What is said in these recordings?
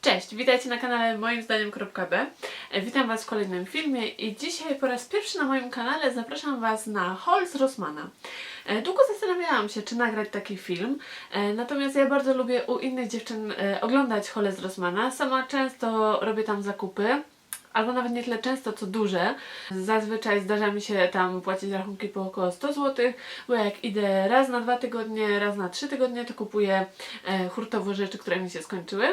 Cześć, witajcie na kanale moim zdaniem.b. Witam Was w kolejnym filmie i dzisiaj po raz pierwszy na moim kanale zapraszam Was na haul z Rossmana. E, Długo zastanawiałam się, czy nagrać taki film, e, natomiast ja bardzo lubię u innych dziewczyn e, oglądać hole z Rossmana. Sama często robię tam zakupy. Albo nawet nie tyle często, co duże. Zazwyczaj zdarza mi się tam płacić rachunki po około 100 zł, bo jak idę raz na dwa tygodnie, raz na trzy tygodnie, to kupuję e, hurtowo rzeczy, które mi się skończyły.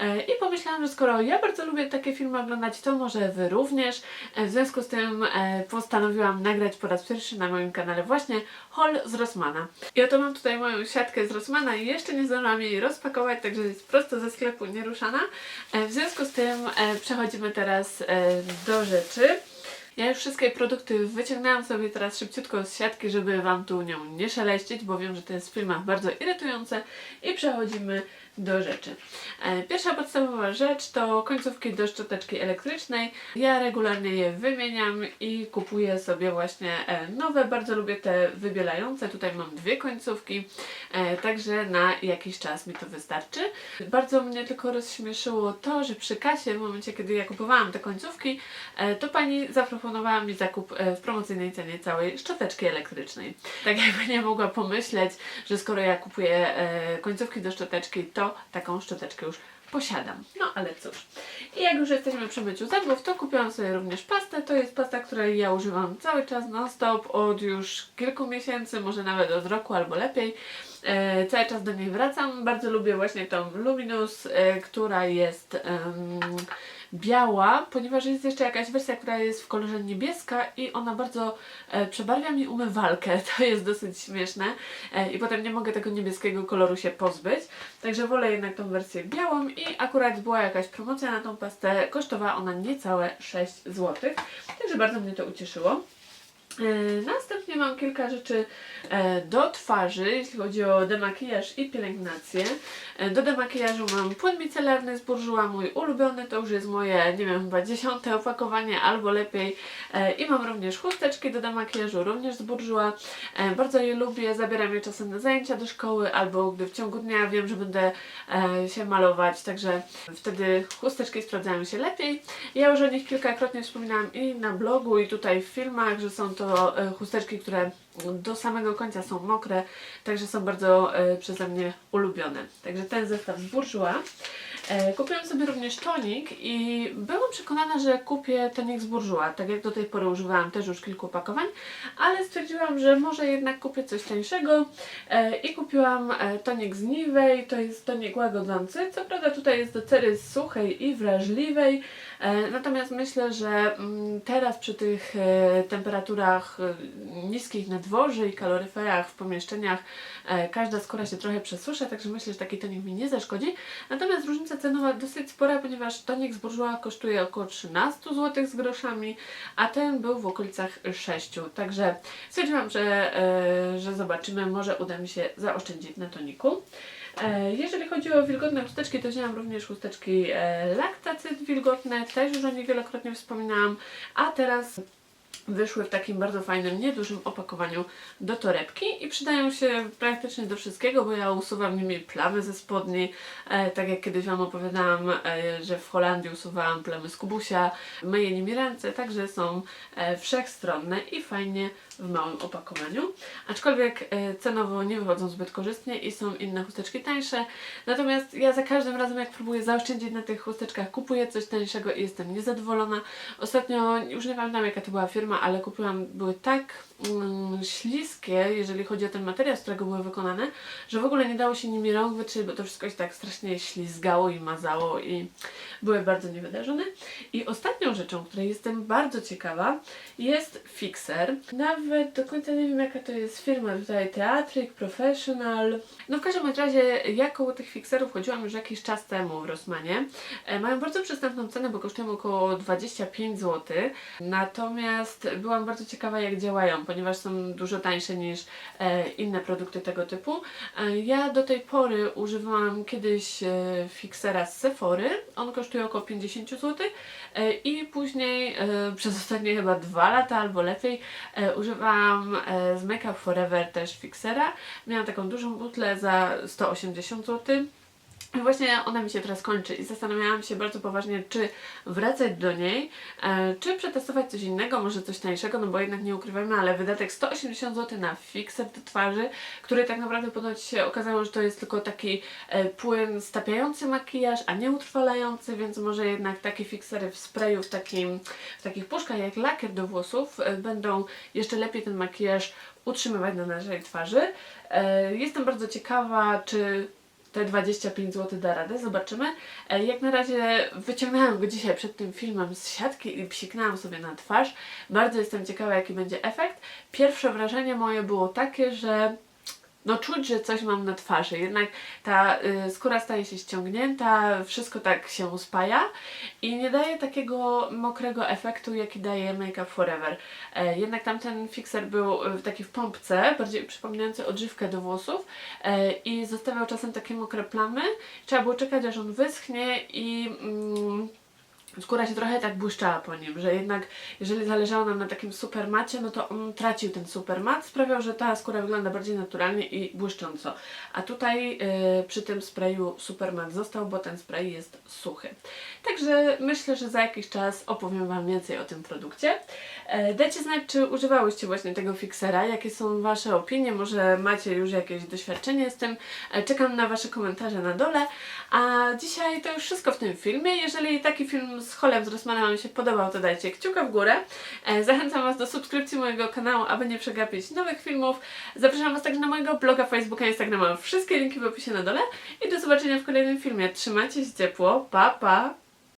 E, I pomyślałam, że skoro ja bardzo lubię takie filmy oglądać, to może Wy również. E, w związku z tym postanowiłam nagrać po raz pierwszy na moim kanale właśnie haul z Rossmana. I oto mam tutaj moją siatkę z Rossmana i jeszcze nie zdążyłam jej rozpakować, także jest prosto ze sklepu nieruszana. W związku z tym przechodzimy teraz do rzeczy. Ja już wszystkie produkty wyciągnęłam sobie teraz szybciutko z siatki, żeby Wam tu nią nie szeleścić, bo wiem, że to jest w filmach bardzo irytujące i przechodzimy do rzeczy. E, Pierwsza podstawowa rzecz to końcówki do szczoteczki elektrycznej. Ja regularnie je wymieniam i kupuję sobie właśnie e, nowe. Bardzo lubię te wybielające. Tutaj mam dwie końcówki, e, także na jakiś czas mi to wystarczy. Bardzo mnie tylko rozśmieszyło to, że przy kasie, w momencie kiedy ja kupowałam te końcówki, to pani zaproponowała mi zakup w promocyjnej cenie całej szczoteczki elektrycznej. Tak jakby nie mogła pomyśleć, że skoro ja kupuję końcówki do szczoteczki, to taką szczoteczkę już posiadam. No ale cóż. I jak już jesteśmy przy myciu zębów, to kupiłam sobie również pastę. To jest pasta, której ja używam cały czas non-stop od już kilku miesięcy, może nawet od roku albo lepiej. E, cały czas do niej wracam. Bardzo lubię właśnie tą Luminous, e, która jest biała, ponieważ jest jeszcze jakaś wersja, która jest w kolorze niebieska i ona bardzo e, przebarwia mi umywalkę. To jest dosyć śmieszne e, i potem nie mogę tego niebieskiego koloru się pozbyć. Także wolę jednak tą wersję białą i akurat była jakaś promocja na tą pastę. Kosztowała ona niecałe 6 zł. Także bardzo mnie to ucieszyło. E, Następnie mam kilka rzeczy e, do twarzy, jeśli chodzi o demakijaż i pielęgnację. E, Do demakijażu mam płyn micelarny z Bourjois, mój ulubiony, to już jest moje, nie wiem, chyba dziesiąte opakowanie albo lepiej. E, I mam również chusteczki do demakijażu, również z Bourjois. Bardzo je lubię, zabieram je czasem na zajęcia do szkoły albo gdy w ciągu dnia wiem, że będę się malować, także wtedy chusteczki sprawdzają się lepiej. Ja już o nich kilkakrotnie wspominałam i na blogu i tutaj w filmach, że są to chusteczki, które do samego końca są mokre, także są bardzo e, przeze mnie ulubione. Także ten zestaw z Bourjois. E, kupiłam sobie również tonik i byłam przekonana, że kupię tonik z Bourjois, tak jak do tej pory używałam też już kilku opakowań, ale stwierdziłam, że może jednak kupię coś tańszego. E, i kupiłam e, tonik z Nivea, to jest tonik łagodzący, co prawda tutaj jest do cery suchej i wrażliwej, natomiast myślę, że mm, teraz przy tych temperaturach niskich na dworze i kaloryferach w pomieszczeniach każda skóra się trochę przesusza, także myślę, że taki tonik mi nie zaszkodzi. Natomiast różnica cenowa dosyć spora, ponieważ tonik z Bourjois kosztuje około 13 zł z groszami, a ten był w okolicach 6. Także stwierdziłam, że, e, że zobaczymy, może uda mi się zaoszczędzić na toniku. E, Jeżeli chodzi o wilgotne chusteczki, to wzięłam również chusteczki e, laktacyt wilgotne, też już o nich wielokrotnie wspominałam, a teraz wyszły w takim bardzo fajnym, niedużym opakowaniu do torebki i przydają się praktycznie do wszystkiego, bo ja usuwam nimi plamy ze spodni, e, tak jak kiedyś Wam opowiadałam, e, że w Holandii usuwałam plamy z kubusia, myję nimi ręce, także są e, wszechstronne i fajnie w małym opakowaniu, aczkolwiek e, cenowo nie wychodzą zbyt korzystnie i są inne chusteczki tańsze, natomiast ja za każdym razem jak próbuję zaoszczędzić na tych chusteczkach, kupuję coś tańszego i jestem niezadowolona. Ostatnio, już nie pamiętam jaka to była firma, ale kupiłam, były tak mm, śliskie, jeżeli chodzi o ten materiał, z którego były wykonane, że w ogóle nie dało się nimi rąk wytrzeć, bo to wszystko się tak strasznie ślizgało i mazało i były bardzo niewydarzone. I ostatnią rzeczą, której jestem bardzo ciekawa, jest fixer. Nawet do końca nie wiem jaka to jest firma, tutaj Teatryk, Professional. No w każdym razie ja koło tych fixerów chodziłam już jakiś czas temu w Rossmanie. E, mają bardzo przystępną cenę, bo kosztują około 25 zł. Natomiast byłam bardzo ciekawa jak działają, ponieważ są dużo tańsze niż e, inne produkty tego typu. E, ja do tej pory używałam kiedyś e, z Sephory. On kosztuje około 50 zł. E, I później przez ostatnie chyba dwa lata albo lepiej używałam z Make Up Forever też fixera. Miałam taką dużą butlę za 180 zł. I właśnie ona mi się teraz kończy i zastanawiałam się bardzo poważnie, czy wracać do niej, e, czy przetestować coś innego, może coś tańszego, no bo jednak nie ukrywajmy, ale wydatek 180 zł na fixer do twarzy, który tak naprawdę ponoć się okazało, że to jest tylko taki e, płyn stapiający makijaż, a nie utrwalający, więc może jednak takie fixery w sprayu, w, takim, w takich puszkach jak lakier do włosów e, będą jeszcze lepiej ten makijaż utrzymywać na naszej twarzy. Jestem bardzo ciekawa, czy te 25 zł da radę, zobaczymy. E, Jak na razie wyciągnęłam go dzisiaj przed tym filmem z siatki i psiknęłam sobie na twarz. Bardzo jestem ciekawa, jaki będzie efekt. Pierwsze wrażenie moje było takie, że no czuć, że coś mam na twarzy, jednak ta y, skóra staje się ściągnięta, wszystko tak się spaja i nie daje takiego mokrego efektu, jaki daje Make Up Forever. E, jednak tamten fixer był y, taki w pompce, bardziej przypominający odżywkę do włosów e, i zostawiał czasem takie mokre plamy. Trzeba było czekać, aż on wyschnie i... Mm, skóra się trochę tak błyszczała po nim, że jednak jeżeli zależało nam na takim super macie, no to on tracił ten super mat, sprawiał, że ta skóra wygląda bardziej naturalnie i błyszcząco. A tutaj y, przy tym sprayu super mat został, bo ten spray jest suchy. Także myślę, że za jakiś czas opowiem Wam więcej o tym produkcie. E, dajcie znać, czy używałyście właśnie tego fixera, jakie są Wasze opinie, może macie już jakieś doświadczenie z tym. E, czekam na Wasze komentarze na dole. A dzisiaj to już wszystko w tym filmie. Jeżeli taki film z Holem z Rossmanem Wam się podobał, to dajcie kciuka w górę. E, Zachęcam Was do subskrypcji mojego kanału, aby nie przegapić nowych filmów. Zapraszam Was także na mojego bloga, Facebooka, Instagrama. Wszystkie linki w opisie na dole. I do zobaczenia w kolejnym filmie. Trzymajcie się ciepło. Pa, pa!